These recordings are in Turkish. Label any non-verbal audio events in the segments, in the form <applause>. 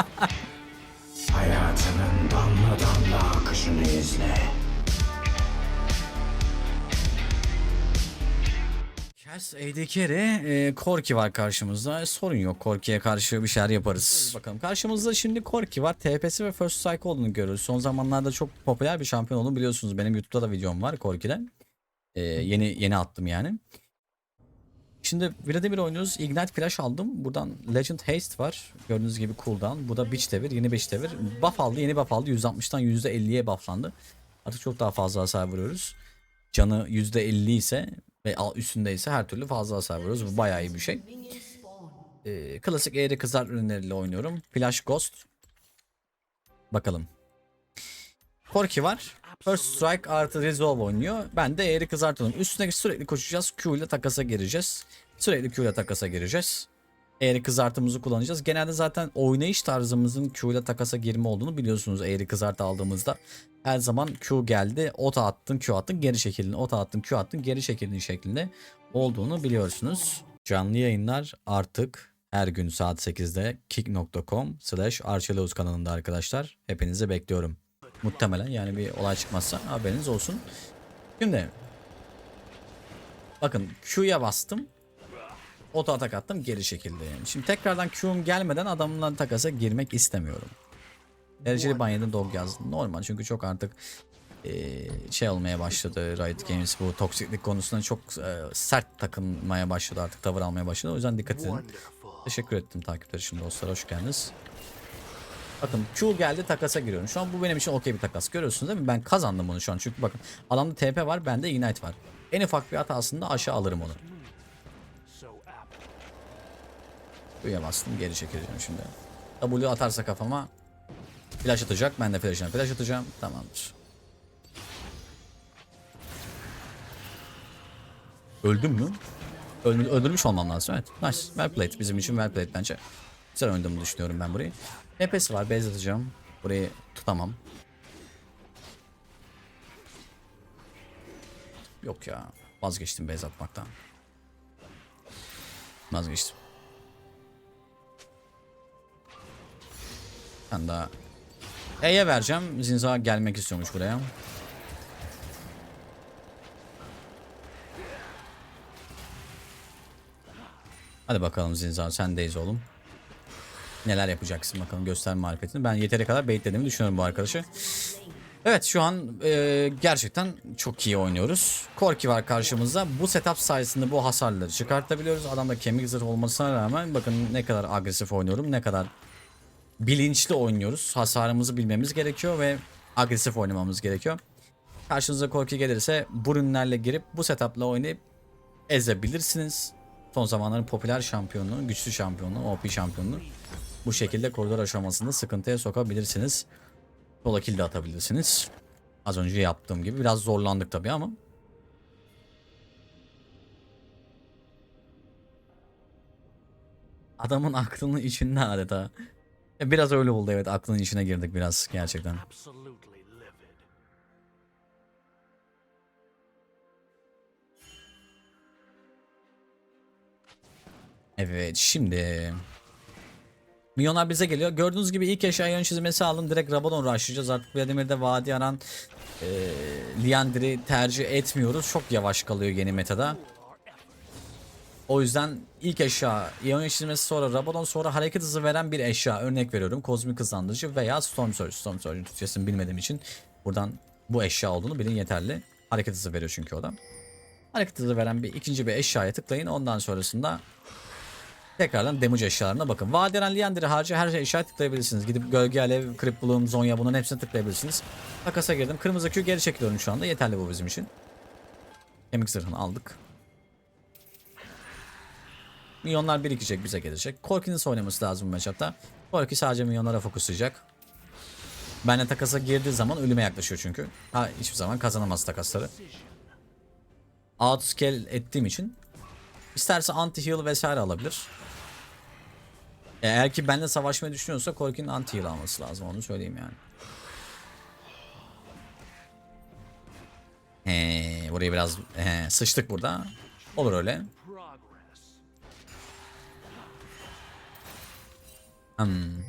<laughs> Hayatının damla damla akışını izle. Kes Carry, e, Korki var karşımızda. E, sorun yok. Korki'ye karşı bir şeyler yaparız. Bakalım karşımızda şimdi Korki var. TP'si ve First Strike olduğunu görüyoruz. Son zamanlarda çok popüler bir şampiyon olduğunu biliyorsunuz. Benim YouTube'da da videom var Korki'den. E, yeni yeni attım yani. Şimdi Vladimir oynuyoruz. Ignite Flash aldım. Buradan Legend Haste var. Gördüğünüz gibi cooldown. Bu da Beach Devir. Yeni Beach Devir. Buff aldı. Yeni buff aldı. %60'dan %50'ye bufflandı. Artık çok daha fazla hasar vuruyoruz. Canı %50 ise ve al- üstündeyse her türlü fazla hasar vuruyoruz. Bu bayağı iyi bir şey. Ee, klasik eğri kızar ürünleriyle oynuyorum. Flash Ghost. Bakalım. Korki var. First Strike artı Resolve oynuyor. Ben de eğri kızartıyorum. Üstüne sürekli koşacağız. Q ile takasa gireceğiz. Sürekli Q ile takasa gireceğiz. Eğri kızartımızı kullanacağız. Genelde zaten oynayış tarzımızın Q ile takasa girme olduğunu biliyorsunuz eğri kızartı aldığımızda. Her zaman Q geldi, ota attın, Q attın, geri çekildin, ota attın, Q attın, geri çekildin şeklinde olduğunu biliyorsunuz. Canlı yayınlar artık her gün saat 8'de kick.com slash kanalında arkadaşlar. Hepinizi bekliyorum. Muhtemelen yani bir olay çıkmazsa haberiniz olsun. Şimdi bakın Q'ya bastım. Oto atak attım geri çekildi. Şimdi tekrardan Q'um gelmeden adamla takasa girmek istemiyorum. Dereceli banyada dog yazdım. Normal çünkü çok artık şey olmaya başladı Riot Games bu toksiklik konusunda çok sert takılmaya başladı artık tavır almaya başladı. O yüzden dikkat edin. Teşekkür ettim takipler için dostlar hoş geldiniz. Bakın Q geldi takasa giriyorum. Şu an bu benim için okey bir takas. Görüyorsunuz değil mi? Ben kazandım bunu şu an. Çünkü bakın adamda TP var bende Ignite var. En ufak bir hatasında aşağı alırım onu. Q'ya bastım geri çekileceğim şimdi. W atarsa kafama flash atacak. Ben de flash'ına flash atacağım. Tamamdır. Öldüm mü? Öldür, öldürmüş olmam lazım evet. Nice. Well played. Bizim için well played bence. Güzel oynadığımı düşünüyorum ben burayı. Nefes var. Base atacağım. Burayı tutamam. Yok ya. Vazgeçtim base atmaktan. Vazgeçtim. Ben daha E'ye vereceğim. Zinza gelmek istiyormuş buraya. Hadi bakalım Zinza sendeyiz oğlum. Neler yapacaksın bakalım göster marifetini. Ben yeteri kadar baitlediğimi düşünüyorum bu arkadaşı. Evet şu an e, gerçekten çok iyi oynuyoruz. Korki var karşımızda. Bu setup sayesinde bu hasarları çıkartabiliyoruz. Adamda kemik zırh olmasına rağmen bakın ne kadar agresif oynuyorum. Ne kadar bilinçli oynuyoruz. Hasarımızı bilmemiz gerekiyor ve agresif oynamamız gerekiyor. Karşınıza Korki gelirse bu ürünlerle girip bu setupla oynayıp ezebilirsiniz. Son zamanların popüler şampiyonu, güçlü şampiyonu, OP şampiyonu bu şekilde koridor aşamasında sıkıntıya sokabilirsiniz. Sola kill de atabilirsiniz. Az önce yaptığım gibi biraz zorlandık tabii ama. Adamın aklının içinde adeta. E, Biraz öyle oldu evet aklının içine girdik biraz gerçekten. Evet şimdi Milyonlar bize geliyor. Gördüğünüz gibi ilk eşya yön çizmesi aldım. Direkt Rabadon rushlayacağız. Artık Vladimir'de Vadi Aran e, Liandry'i tercih etmiyoruz. Çok yavaş kalıyor yeni metada. O yüzden ilk eşya İyon çizmesi sonra Rabadon sonra hareket hızı veren bir eşya. Örnek veriyorum. Kozmik hızlandırıcı veya Storm Surge. Storm Surge'ın Türkçesini bilmediğim için buradan bu eşya olduğunu bilin yeterli. Hareket hızı veriyor çünkü o da. Hareket hızı veren bir ikinci bir eşyaya tıklayın. Ondan sonrasında Tekrardan damage eşyalarına bakın. Vaderen Liandry harici her şey eşyaya tıklayabilirsiniz. Gidip Gölge Alev, Krip Bloom, Zonya bunların hepsine tıklayabilirsiniz. Takasa girdim. Kırmızı Q geri çekiliyorum şu anda. Yeterli bu bizim için. Kemik zırhını aldık. Milyonlar birikecek bize gelecek. Korki'nin oynaması lazım bu matchup'ta. Korki sadece milyonlara fokuslayacak. Benle takasa girdiği zaman ölüme yaklaşıyor çünkü. Ha, hiçbir zaman kazanamaz takasları. Outscale ettiğim için İsterse anti heal vesaire alabilir. Eğer ki benimle savaşmayı düşünüyorsa Korki'nin anti heal alması lazım onu söyleyeyim yani. He, burayı biraz he, sıçtık burada. Olur öyle. Hmm.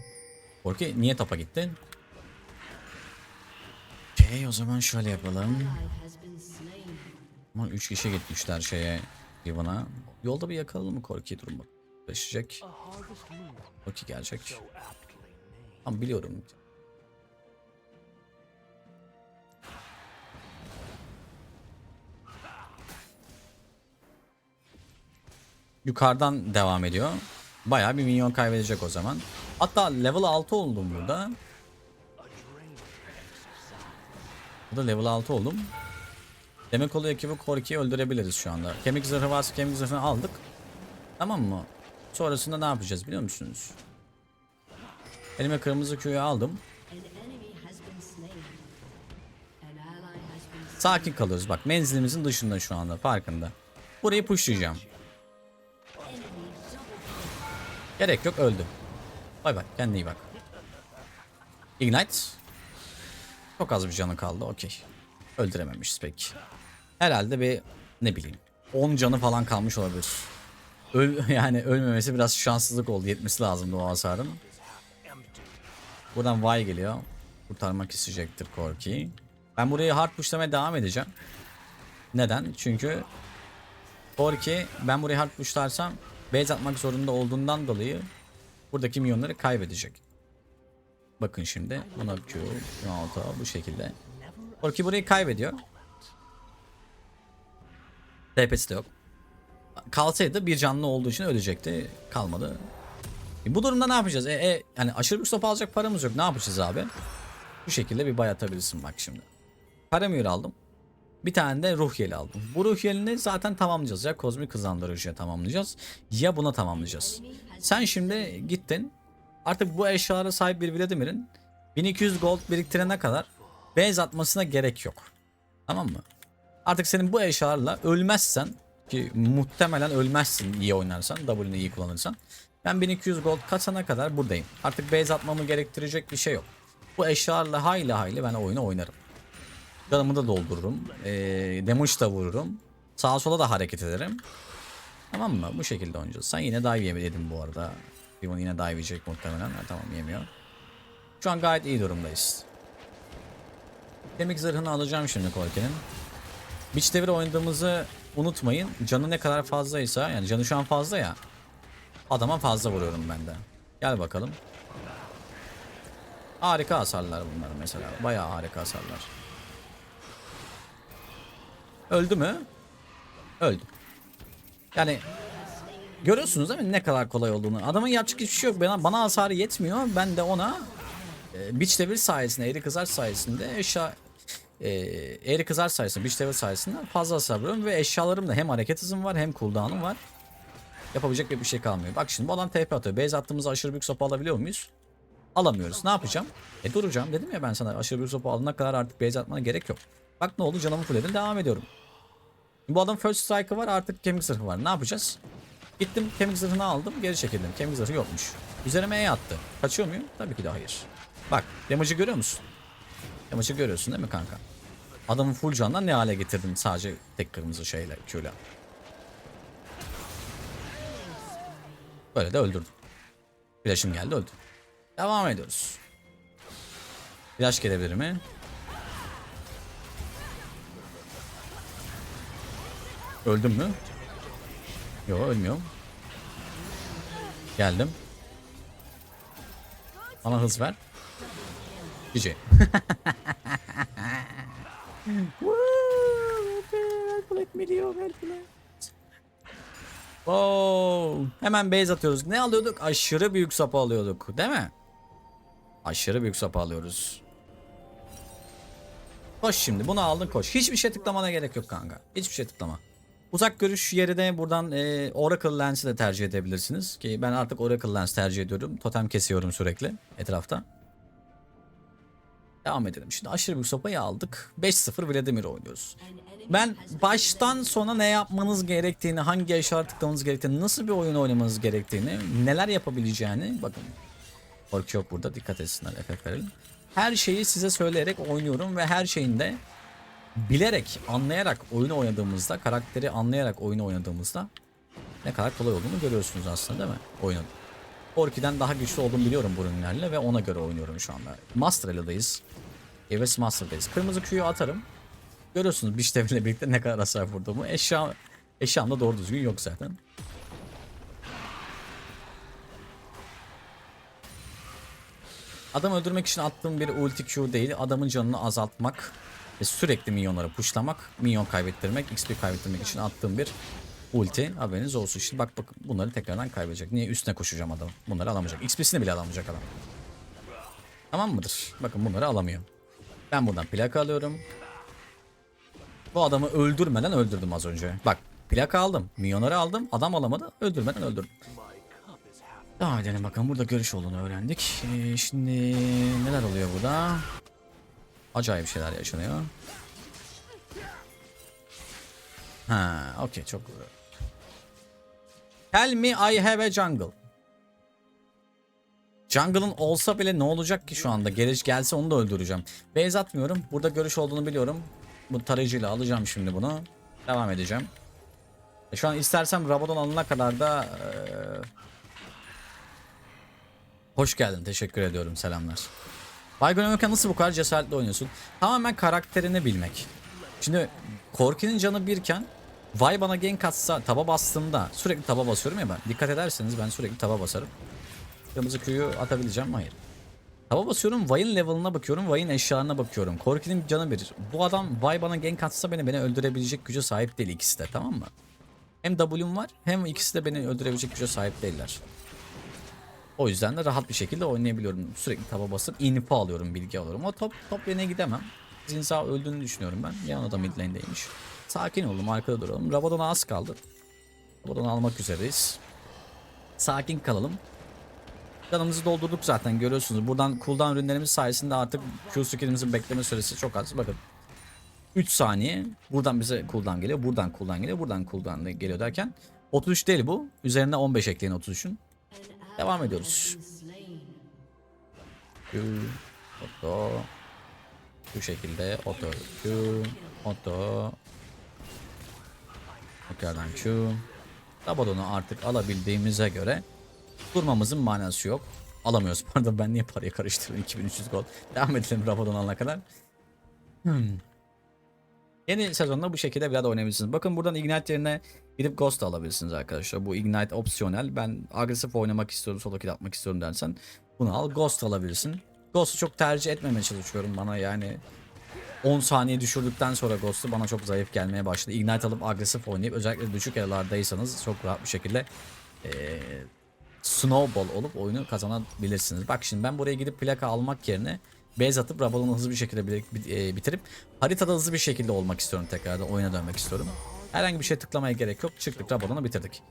Korki niye tapa gittin? Okey o zaman şöyle yapalım. Ama 3 kişi gitmişler şeye Riven'a. Yolda bir yakalalım mı Korki'yi durum bak. Taşıyacak. Korki gelecek. Tamam biliyorum. Yukarıdan devam ediyor. Bayağı bir minyon kaybedecek o zaman. Hatta level 6 oldum burada. Burada level 6 oldum. Demek oluyor ki bu Korki'yi öldürebiliriz şu anda. Kemik zırhı varsa kemik zırhını aldık. Tamam mı? Sonrasında ne yapacağız biliyor musunuz? Elime kırmızı köyü aldım. Sakin kalıyoruz bak menzilimizin dışında şu anda farkında. Burayı pushlayacağım. Gerek yok öldü. Bay bay kendine iyi bak. Ignite. Çok az bir canı kaldı okey. Öldürememişiz peki. Herhalde bir ne bileyim 10 canı falan kalmış olabilir. Öl, <laughs> yani ölmemesi biraz şanssızlık oldu. Yetmesi lazımdı o hasarın. Buradan Vay geliyor. Kurtarmak isteyecektir Korki. Ben burayı hard pushlamaya devam edeceğim. Neden? Çünkü Korki ben burayı hard pushlarsam base atmak zorunda olduğundan dolayı buradaki milyonları kaybedecek. Bakın şimdi buna Q, buna auto bu şekilde. Korki burayı kaybediyor. TP'si de yok. Kalsaydı bir canlı olduğu için ölecekti. Kalmadı. E bu durumda ne yapacağız? E, e, yani aşırı bir stop alacak paramız yok. Ne yapacağız abi? Bu şekilde bir bayatabilirsin bak şimdi. Paramür aldım. Bir tane de ruh yeli aldım. Bu ruh yelini zaten tamamlayacağız ya. Kozmik hızlandırıcıya tamamlayacağız. Ya buna tamamlayacağız. Sen şimdi gittin. Artık bu eşyalara sahip bir Vladimir'in 1200 gold biriktirene kadar base atmasına gerek yok. Tamam mı? Artık senin bu eşyalarla ölmezsen ki muhtemelen ölmezsin iyi oynarsan W'ni iyi kullanırsan. Ben 1200 gold kasana kadar buradayım. Artık base atmamı gerektirecek bir şey yok. Bu eşyalarla hayli hayli ben oyunu oynarım. Canımı da doldururum. Ee, damage da vururum. Sağa sola da hareket ederim. Tamam mı? Bu şekilde oynayacağız. Sen yine dive yemedin bu arada. Riven yine dive yiyecek muhtemelen. Ha, tamam yemiyor. Şu an gayet iyi durumdayız. Kemik zırhını alacağım şimdi Korke'nin. Beach devre oynadığımızı unutmayın. Canı ne kadar fazlaysa yani canı şu an fazla ya. Adama fazla vuruyorum ben de. Gel bakalım. Harika hasarlar bunlar mesela. Bayağı harika hasarlar. Öldü mü? Öldü. Yani görüyorsunuz değil mi ne kadar kolay olduğunu. Adamın yapacak hiçbir şey yok. Bana, bana hasarı yetmiyor. Ben de ona e, Beach Devil sayesinde, Eri Kızar sayesinde eşya e, Eri Kızar sayesinde, Beach Devil sayesinde fazla hasar vuruyorum ve eşyalarımda hem hareket hızım var hem cooldown'um var. Yapabilecek bir şey kalmıyor. Bak şimdi bu adam TP atıyor. Base attığımızda aşırı büyük sopa alabiliyor muyuz? Alamıyoruz. Ne yapacağım? E duracağım. Dedim ya ben sana aşırı büyük sopa alana kadar artık base atmana gerek yok. Bak ne oldu canımı fullledim devam ediyorum. Bu adam first strike'ı var artık kemik zırhı var. Ne yapacağız? Gittim kemik zırhını aldım geri çekildim. Kemik zırhı yokmuş. Üzerime E attı. Kaçıyor muyum? Tabii ki de hayır. Bak damage'ı görüyor musun? Damage'ı görüyorsun değil mi kanka? Adamın full candan ne hale getirdim sadece tek kırmızı şeyle Q'la. Böyle de öldürdüm. Flash'ım geldi öldü. Devam ediyoruz. Flash gelebilir mi? Öldüm mü? Yok ölmüyorum. Geldim. Bana hız ver. GG. <laughs> Wow. Hemen base atıyoruz. Ne alıyorduk? Aşırı büyük sapı alıyorduk. Değil mi? Aşırı büyük sapı alıyoruz. Koş şimdi. Bunu aldın koş. Hiçbir şey tıklamana gerek yok kanka. Hiçbir şey tıklama. Uzak görüş yerine buradan e, Oracle Lens'i de tercih edebilirsiniz. Ki ben artık Oracle Lens tercih ediyorum. Totem kesiyorum sürekli etrafta. Devam edelim. Şimdi aşırı büyük sopayı aldık. 5-0 Vladimir oynuyoruz. Ben baştan sona ne yapmanız gerektiğini, hangi eşyalar tıklamanız gerektiğini, nasıl bir oyun oynamanız gerektiğini, neler yapabileceğini bakın. Korku yok burada dikkat etsinler efekt verelim. Her şeyi size söyleyerek oynuyorum ve her şeyinde bilerek, anlayarak oyunu oynadığımızda, karakteri anlayarak oyunu oynadığımızda ne kadar kolay olduğunu görüyorsunuz aslında değil mi? Oyunun. Corki'den daha güçlü olduğumu biliyorum bu ürünlerle ve ona göre oynuyorum şu anda. Master Elo'dayız. Evet Master'dayız. Kırmızı Q'yu atarım. Görüyorsunuz Biş devriyle birlikte ne kadar hasar vurduğumu. Eşya, eşyam da doğru düzgün yok zaten. Adam öldürmek için attığım bir ulti Q değil. Adamın canını azaltmak ve sürekli minyonları pushlamak, minyon kaybettirmek, XP kaybettirmek için attığım bir ulti. Haberiniz olsun. Şimdi bak bak bunları tekrardan kaybedecek. Niye üstüne koşacağım adam? Bunları alamayacak. XP'sini bile alamayacak adam. Tamam mıdır? Bakın bunları alamıyor. Ben buradan plaka alıyorum. Bu adamı öldürmeden öldürdüm az önce. Bak plaka aldım. Minyonları aldım. Adam alamadı. Öldürmeden öldürdüm. Devam edelim bakalım. Burada görüş olduğunu öğrendik. Ee, şimdi neler oluyor burada? Acayip şeyler yaşanıyor. Ha, okey çok. Tell me I have a jungle. Jungle'ın olsa bile ne olacak ki şu anda? Geliş gelse onu da öldüreceğim. Base atmıyorum. Burada görüş olduğunu biliyorum. Bu tarayıcıyla alacağım şimdi bunu. Devam edeceğim. E şu an istersem Rabadon alana kadar da eee, Hoş geldin. Teşekkür ediyorum. Selamlar. Baygon Ömürken nasıl bu kadar cesaretli oynuyorsun? Tamamen karakterini bilmek. Şimdi Korki'nin canı birken Vay bana gank atsa taba bastığımda sürekli taba basıyorum ya ben. Dikkat ederseniz ben sürekli taba basarım. Kırmızı Q'yu atabileceğim mi? Hayır. Taba basıyorum. Vay'ın level'ına bakıyorum. Vay'ın eşyalarına bakıyorum. Korki'nin canı bir. Bu adam Vay bana gank atsa beni beni öldürebilecek güce sahip değil ikisi de tamam mı? Hem W'm var hem ikisi de beni öldürebilecek güce sahip değiller. O yüzden de rahat bir şekilde oynayabiliyorum. Sürekli taba basıp info alıyorum, bilgi alıyorum. O top top lane'e gidemem. Zinza öldüğünü düşünüyorum ben. Yanında da mid lane'deymiş. Sakin olalım, arkada duralım. Rabadon'a az kaldı. Rabadon'u almak üzereyiz. Sakin kalalım. Canımızı doldurduk zaten görüyorsunuz. Buradan cooldown ürünlerimiz sayesinde artık Q skillimizin bekleme süresi çok az. Bakın 3 saniye buradan bize cooldown geliyor. Buradan cooldown geliyor. Buradan cooldown geliyor derken 33 değil bu. Üzerine 15 ekleyin 33'ün. Devam ediyoruz. Q, oto. Bu şekilde oto Q, oto. Tekrardan Q. Rabadon'u artık alabildiğimize göre durmamızın manası yok. Alamıyoruz. <laughs> Pardon ben niye parayı karıştırıyorum 2300 gol. Devam edelim Rabadon alana kadar. Hmm. Yeni sezonda bu şekilde biraz oynayabilirsiniz. Bakın buradan Ignite yerine gidip Ghost alabilirsiniz arkadaşlar. Bu Ignite opsiyonel. Ben agresif oynamak istiyorum, solo kill atmak istiyorum dersen bunu al. Ghost alabilirsin. Ghost'u çok tercih etmemeye çalışıyorum bana yani 10 saniye düşürdükten sonra Ghost'u bana çok zayıf gelmeye başladı. Ignite alıp agresif oynayıp özellikle düşük elolardaysanız çok rahat bir şekilde eee snowball olup oyunu kazanabilirsiniz. Bak şimdi ben buraya gidip plaka almak yerine base atıp Rabadon'u hızlı bir şekilde bi- bi- e, bitirip haritada hızlı bir şekilde olmak istiyorum tekrardan oyuna dönmek istiyorum. Herhangi bir şey tıklamaya gerek yok. Çıktık Rabadon'u bitirdik.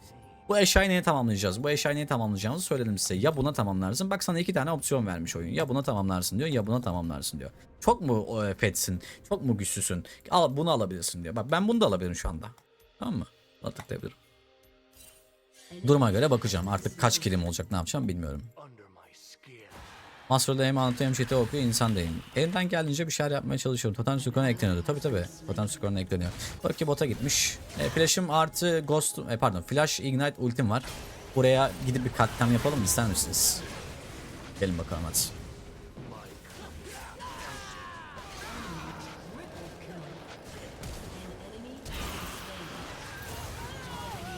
Bu eşyayı neye tamamlayacağız? Bu eşyayı neye tamamlayacağımızı söyledim size. Ya buna tamamlarsın. Bak sana iki tane opsiyon vermiş oyun. Ya buna tamamlarsın diyor ya buna tamamlarsın diyor. Çok mu e, petsin? Çok mu güçlüsün? Al bunu alabilirsin diyor. Bak ben bunu da alabilirim şu anda. Tamam mı? Buna. Duruma göre bakacağım. Artık kaç kilim olacak ne yapacağım bilmiyorum. Master'da hem anlatıyor hem chat'e okuyor insan değilim. Elimden geldiğince bir şeyler yapmaya çalışıyorum. Totem skoruna ekleniyordu. Tabi tabi. Totem skoruna ekleniyor. Bak ki bota gitmiş. E, flash'ım artı ghost e, pardon flash ignite ultim var. Buraya gidip bir katliam yapalım ister misiniz? Gelin bakalım hadi.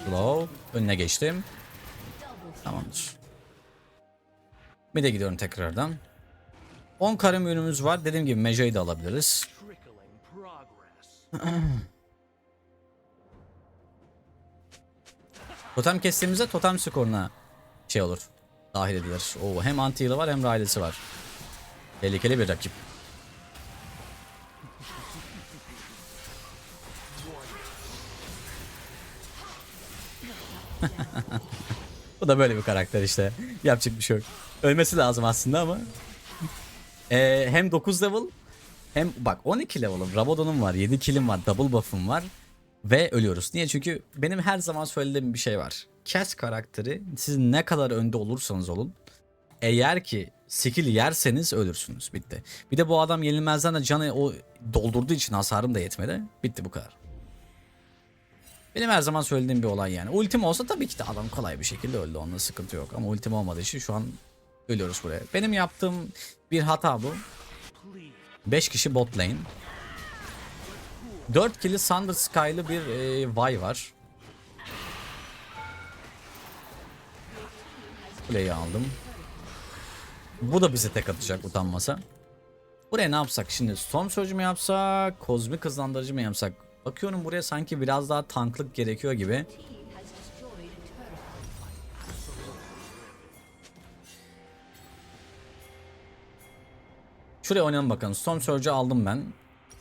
Slow. Önüne geçtim. Bir de gidiyorum tekrardan. 10 karım ürünümüz var. Dediğim gibi Meja'yı da alabiliriz. <clears throat> Totem kestiğimizde totem skoruna şey olur. Dahil edilir. Oo, hem anti var hem railesi var. Tehlikeli bir rakip. <laughs> Bu da böyle bir karakter işte. Yapacak bir şey yok. Ölmesi lazım aslında ama. Ee, hem 9 level hem bak 12 level'ım. Rabadon'um var. 7 killim var. Double buff'ım var. Ve ölüyoruz. Niye? Çünkü benim her zaman söylediğim bir şey var. Cass karakteri siz ne kadar önde olursanız olun. Eğer ki skill yerseniz ölürsünüz. Bitti. Bir de bu adam yenilmezden de canı o doldurduğu için hasarım da yetmedi. Bitti bu kadar. Benim her zaman söylediğim bir olay yani. Ultim olsa tabii ki de adam kolay bir şekilde öldü. Onda sıkıntı yok. Ama ultim olmadığı için şu an ölüyoruz buraya. Benim yaptığım bir hata bu. 5 kişi bot lane. 4 kili Thunder Sky'lı bir e, Vi var. Kuleyi aldım. Bu da bize tek atacak utanmasa. Buraya ne yapsak şimdi? Storm Surge mi yapsak? Kozmik hızlandırıcı mı yapsak? Bakıyorum buraya sanki biraz daha tanklık gerekiyor gibi. Şuraya oynayalım bakalım. Storm Surge'ı aldım ben.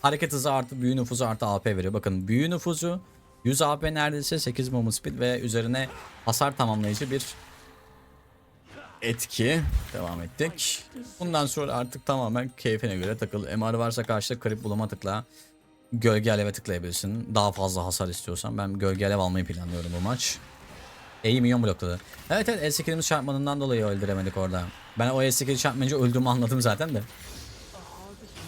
Hareket hızı artı büyü nüfuzu artı AP veriyor. Bakın büyü nüfuzu 100 AP neredeyse 8 movement speed ve üzerine hasar tamamlayıcı bir etki. Devam ettik. Bundan sonra artık tamamen keyfine göre takıl. MR varsa karşıda krip bulama tıkla. Gölge aleve tıklayabilirsin. Daha fazla hasar istiyorsan. Ben gölge alev almayı planlıyorum bu maç. E'yi milyon blokladı. Evet evet E8'imiz çarpmadığından dolayı öldüremedik orada. Ben o E8'i çarpmayınca öldüğümü anladım zaten de.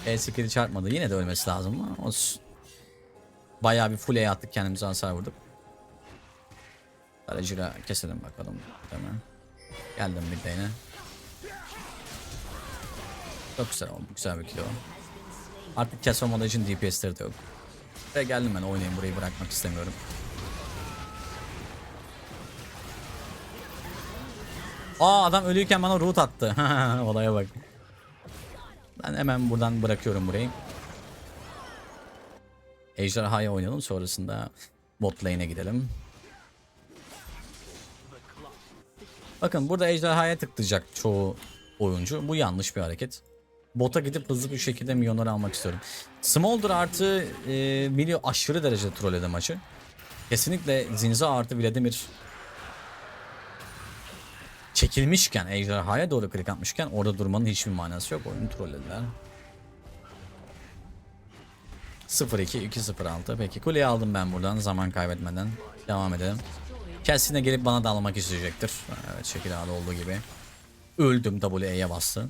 E8'i çarpmadı. Yine de ölmesi lazım ama olsun. Bayağı bir full E attık kendimize hasar vurduk. Aracıyla keselim bakalım. Tamam. Geldim bir yine. Çok güzel oldu. Güzel bir kilo. Artık kes olmadığı için DPS'leri de yok. Ve geldim ben oynayayım burayı bırakmak istemiyorum. Aa adam ölüyken bana root attı. <laughs> Olaya bak. Ben hemen buradan bırakıyorum burayı. Ejderha'ya oynayalım sonrasında bot lane'e gidelim. Bakın burada ejderhaya tıklayacak çoğu oyuncu. Bu yanlış bir hareket. Bota gidip hızlı bir şekilde milyonları almak istiyorum. Smolder artı e, Milio aşırı derecede trolledi maçı. Kesinlikle Zinza artı Vladimir çekilmişken ejderhaya doğru klik atmışken orada durmanın hiçbir manası yok. Oyunu trollediler. 0-2 2-0-6 Peki kuleyi aldım ben buradan zaman kaybetmeden. Devam edelim. Kendisine gelip bana da almak isteyecektir. Evet şekil ağda olduğu gibi. Öldüm W'ye bastı.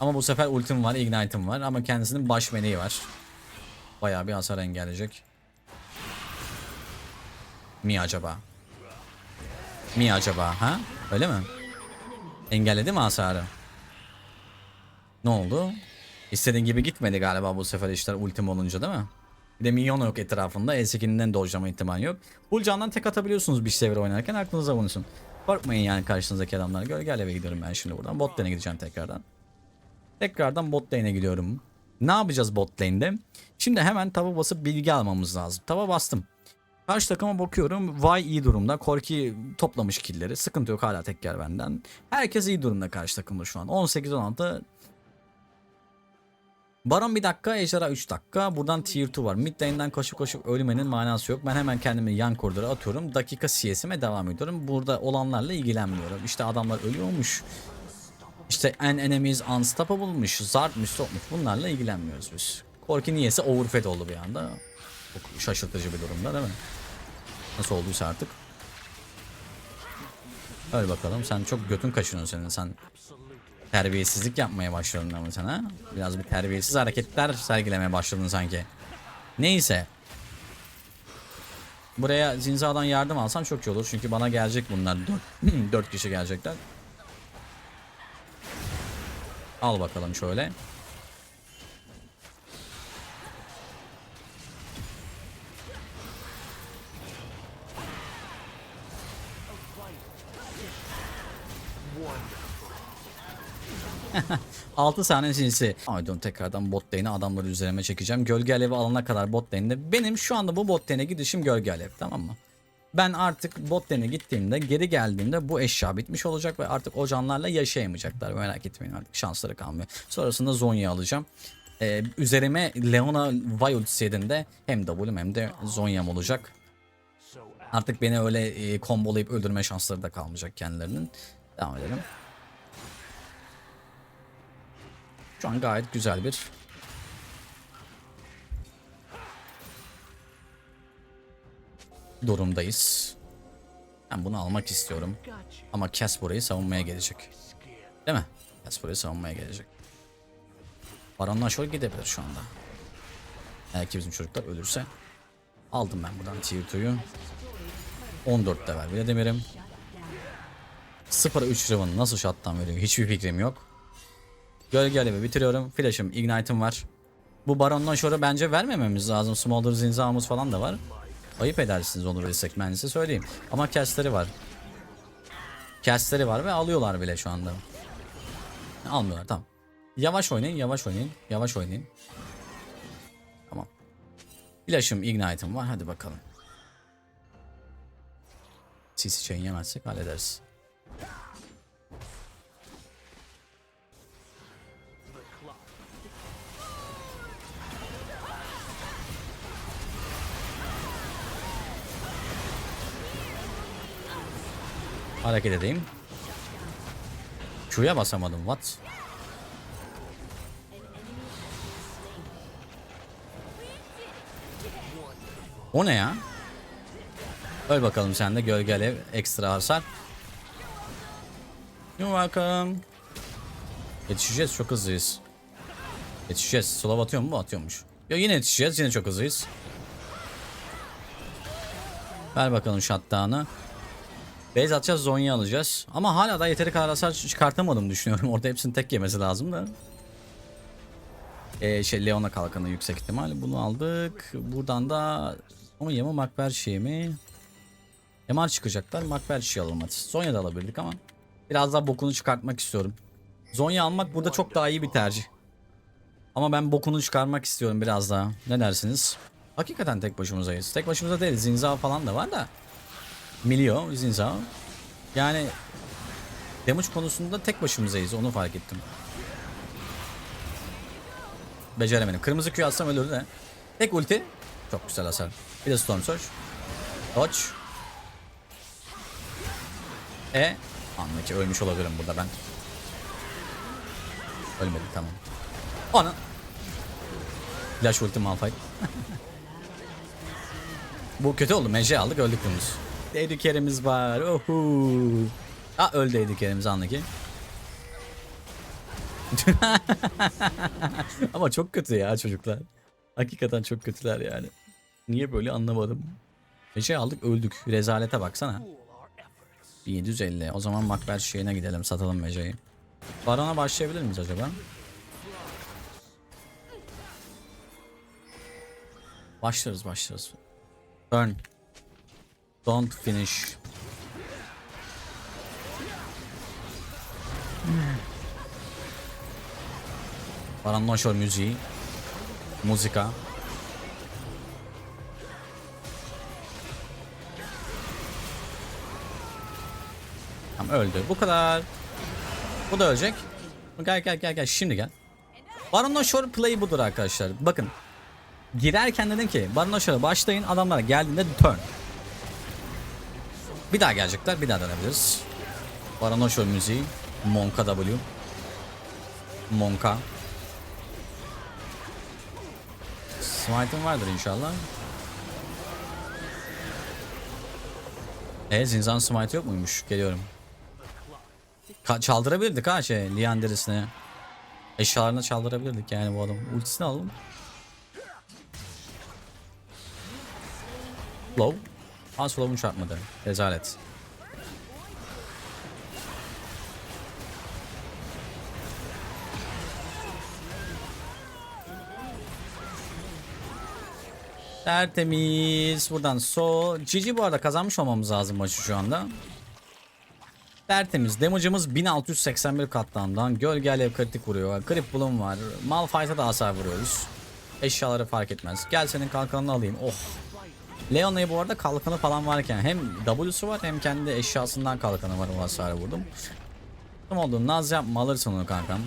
Ama bu sefer ultim var, ignite'ım var ama kendisinin baş meleği var. Bayağı bir hasar engelleyecek. Mi acaba? Mi acaba ha? Öyle mi? Engelledi mi hasarı? Ne oldu? İstediğin gibi gitmedi galiba bu sefer işler ultim olunca değil mi? Bir de minyon yok etrafında. E8'inden dojlama ihtimali yok. Hulcan'dan tek atabiliyorsunuz bir seviye oynarken aklınıza bulunsun. Korkmayın yani karşınızdaki adamlara. Gölge eve gidiyorum ben şimdi buradan. Bot lane'e gideceğim tekrardan. Tekrardan bot lane'e gidiyorum. Ne yapacağız bot lane'de? Şimdi hemen tava basıp bilgi almamız lazım. Tava bastım. Karşı takıma bakıyorum. Vay iyi durumda. Korki toplamış killleri. Sıkıntı yok hala tek yer benden. Herkes iyi durumda karşı takımda şu an. 18-16 Baron bir dakika, Ejderha 3 dakika. Buradan tier 2 var. Mid lane'den koşup koşup ölmenin manası yok. Ben hemen kendimi yan koridora atıyorum. Dakika CS'ime devam ediyorum. Burada olanlarla ilgilenmiyorum. İşte adamlar ölüyormuş. İşte en enemies unstoppable'mış. Zardmış, stopmuş. Bunlarla ilgilenmiyoruz biz. Korki niyeyse overfed oldu bir anda. Çok şaşırtıcı bir durumda değil mi? Nasıl olduysa artık. Öyle bakalım. Sen çok götün kaşınıyorsun senin. Sen terbiyesizlik yapmaya başladın ama sen ha? Biraz bir terbiyesiz hareketler sergilemeye başladın sanki. Neyse. Buraya Zinza'dan yardım alsam çok iyi olur. Çünkü bana gelecek bunlar. 4, 4 <clears throat> kişi gelecekler. Al bakalım şöyle. <laughs> Altı saniye sinsi. Aydın tekrardan bot lane'e adamları üzerime çekeceğim. Gölge alevi alana kadar bot lane'de. Benim şu anda bu bot lane'e gidişim gölge alev tamam mı? Ben artık bot lane'e gittiğimde geri geldiğimde bu eşya bitmiş olacak ve artık o canlarla yaşayamayacaklar. Merak etmeyin artık şansları kalmıyor. Sonrasında Zonya'yı alacağım. Ee, üzerime Leona Violet serinde hem W'm hem de Zonya'm olacak. Artık beni öyle e, kombolayıp öldürme şansları da kalmayacak kendilerinin. Devam edelim. Şu an gayet güzel bir durumdayız. Ben bunu almak istiyorum. Ama Cass burayı savunmaya gelecek. Değil mi? Cass burayı savunmaya gelecek. Baron'la şöyle gidebilir şu anda. Eğer ki bizim çocuklar ölürse. Aldım ben buradan tier 2'yu. 14 level bile demirim. 0 3 Riven nasıl shot'tan veriyor hiçbir fikrim yok. Gölge alevi bitiriyorum. Flash'ım, Ignite'ım var. Bu Baron'dan sonra bence vermememiz lazım. Smolder zinzamız falan da var. Ayıp edersiniz onu verirsek ben size söyleyeyim. Ama castleri var. Castleri var ve alıyorlar bile şu anda. Almıyorlar tamam. Yavaş oynayın, yavaş oynayın, yavaş oynayın. Tamam. Flash'ım, Ignite'ım var. Hadi bakalım. CC chain yemezsek hallederiz. Hareket edeyim. Q'ya basamadım what? O ne ya? Öl bakalım sen de gölge alev ekstra hasar. You're welcome. Yetişeceğiz çok hızlıyız. Yetişeceğiz. Slow atıyor mu? Atıyormuş. Ya yine yetişeceğiz. Yine çok hızlıyız. Ver bakalım shutdown'ı. Base atacağız, Zonya alacağız. Ama hala da yeteri kadar hasar çıkartamadım düşünüyorum. <laughs> Orada hepsini tek yemesi lazım da. Ee, şey Leon'a kalkanı yüksek ihtimal. Bunu aldık. Buradan da ama yama makber şey mi? MR çıkacaklar. Makber şey alalım hadi. Zonya da alabilirdik ama biraz daha bokunu çıkartmak istiyorum. Zonya almak burada çok daha iyi bir tercih. Ama ben bokunu çıkarmak istiyorum biraz daha. Ne dersiniz? Hakikaten tek başımızayız. Tek başımıza değil. Zinza falan da var da. Milio, Zinza. Yani damage konusunda tek başımızayız. Onu fark ettim. Beceremedim. Kırmızı Q atsam ölürdü de. Tek ulti. Çok güzel hasar. Bir de Storm Surge. Dodge. E. Anla ki ölmüş olabilirim burada ben. Ölmedim tamam. Ana. Flash ulti Malphite. <laughs> Bu kötü oldu. Mece aldık öldük dümdüz. Edikerimiz var. Ohu. Aa öldü Edikerimiz anla ki. <laughs> Ama çok kötü ya çocuklar. Hakikaten çok kötüler yani. Niye böyle anlamadım. Mece aldık öldük. Rezalete baksana. 1750. O zaman Makber şeyine gidelim satalım Mece'yi. Baron'a başlayabilir miyiz acaba? Başlarız başlarız. Turn. Don't finish. Parannoşor müziği. Muzika. Tamam öldü. Bu kadar. Bu da ölecek. Gel gel gel gel şimdi gel. Baronnoşor play budur arkadaşlar. Bakın. Girerken dedim ki Baronnoşor'a başlayın adamlar geldiğinde turn. Bir daha gelecekler. Bir daha denebiliriz. Paranoşol müziği. Monka W. Monka. Smite'ın vardır inşallah. E Zinzan Smite yok muymuş? Geliyorum. Ka çaldırabilirdik ha şey Lianderis'ine. Eşyalarını çaldırabilirdik yani bu adam. Ultisini alalım. Low. Ha slow'un çarpmadı. Rezalet. Tertemiz. Buradan so. GG bu arada kazanmış olmamız lazım maçı şu anda. Tertemiz. Damage'ımız 1681 katlandan. Gölge alev kritik vuruyor. Grip Bloom var. Malphite'a da hasar vuruyoruz. Eşyaları fark etmez. Gel senin kalkanını alayım. Oh. Leona'yı bu arada kalkanı falan varken hem W'su var hem kendi eşyasından kalkanı var o hasarı vurdum. Tam oldu. Naz yapma alırsın onu kankam.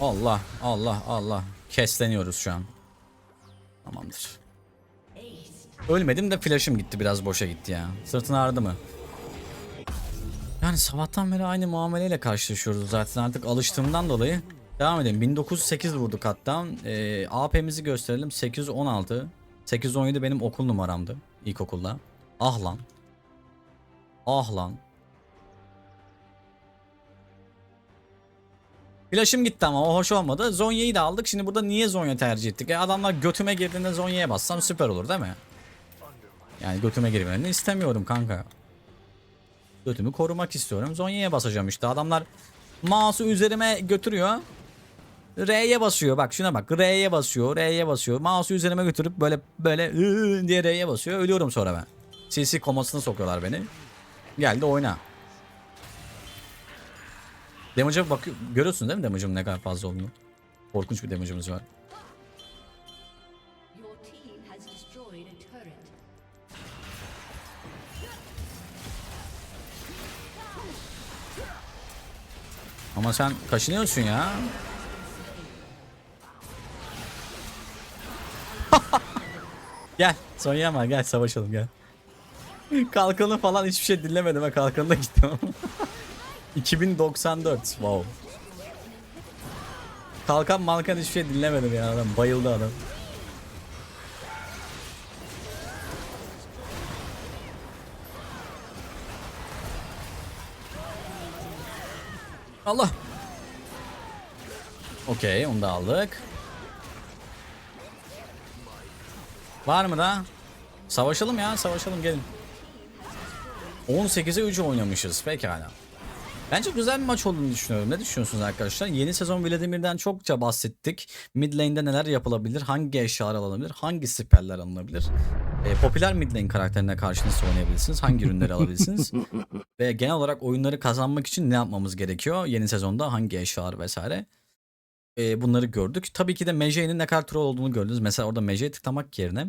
Allah Allah Allah. Kesleniyoruz şu an. Ölmedim de flash'ım gitti biraz boşa gitti ya. Sırtın ağrıdı mı? Yani sabahtan beri aynı muameleyle karşılaşıyoruz zaten artık alıştığımdan dolayı. Devam edelim. 1908 vurduk hatta. Ee, AP'mizi gösterelim. 816. 817 benim okul numaramdı ilkokulda. Ah lan. Ah lan. Flash'ım gitti ama o hoş olmadı. Zonya'yı da aldık. Şimdi burada niye Zonya tercih ettik? E adamlar götüme girdiğinde Zonya'ya bassam süper olur değil mi? Yani götüme girmelerini istemiyorum kanka. Götümü korumak istiyorum. Zonya'ya basacağım işte. Adamlar mouse'u üzerime götürüyor. R'ye basıyor. Bak şuna bak. R'ye basıyor. R'ye basıyor. Mouse'u üzerime götürüp böyle böyle diye R'ye basıyor. Ölüyorum sonra ben. CC komasına sokuyorlar beni. Geldi oyna. Damage'a bak görüyorsun değil mi damage'ım ne kadar fazla olduğunu? Korkunç bir damage'ımız var. Ama sen kaşınıyorsun ya. <laughs> gel Sonya ama gel savaşalım gel. Kalkanı falan hiçbir şey dinlemedim ha kalkanına gittim. 2094 <laughs> wow. Kalkan malkan hiçbir şey dinlemedim ya adam bayıldı adam. Allah. Okey onu da aldık. Var mı da? Savaşalım ya savaşalım gelin. 18'e 3 oynamışız pekala. Bence güzel bir maç olduğunu düşünüyorum. Ne düşünüyorsunuz arkadaşlar? Yeni sezon Vladimir'den çokça bahsettik. Mid neler yapılabilir? Hangi eşyalar alınabilir? Hangi siperler alınabilir? Ee, popüler mid lane karakterine karşı nasıl oynayabilirsiniz? Hangi ürünleri alabilirsiniz? <laughs> Ve genel olarak oyunları kazanmak için ne yapmamız gerekiyor? Yeni sezonda hangi eşyalar vesaire? Ee, bunları gördük. Tabii ki de Mejai'nin ne kadar troll olduğunu gördünüz. Mesela orada Mejai'yi tıklamak yerine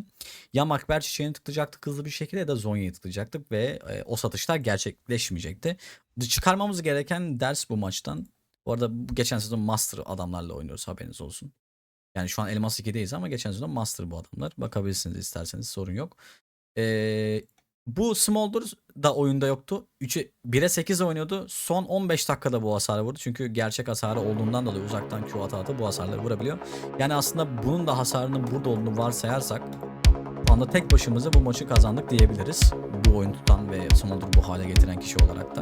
ya Makber çiçeğini tıklayacaktık hızlı bir şekilde ya da Zonya'yı tıklayacaktık ve e, o satışlar gerçekleşmeyecekti. Çıkarmamız gereken ders bu maçtan. Bu arada geçen sezon Master adamlarla oynuyoruz haberiniz olsun. Yani şu an Elmas 2'deyiz ama geçen sezon Master bu adamlar. Bakabilirsiniz isterseniz sorun yok. Ee, bu Smolder da oyunda yoktu. 3'e 1'e 8 oynuyordu. Son 15 dakikada bu hasarı vurdu. Çünkü gerçek hasarı olduğundan dolayı uzaktan Q ata ata bu hasarları vurabiliyor. Yani aslında bunun da hasarının burada olduğunu varsayarsak anda tek başımıza bu maçı kazandık diyebiliriz. Bu oyun tutan ve Smolder'ı bu hale getiren kişi olarak da.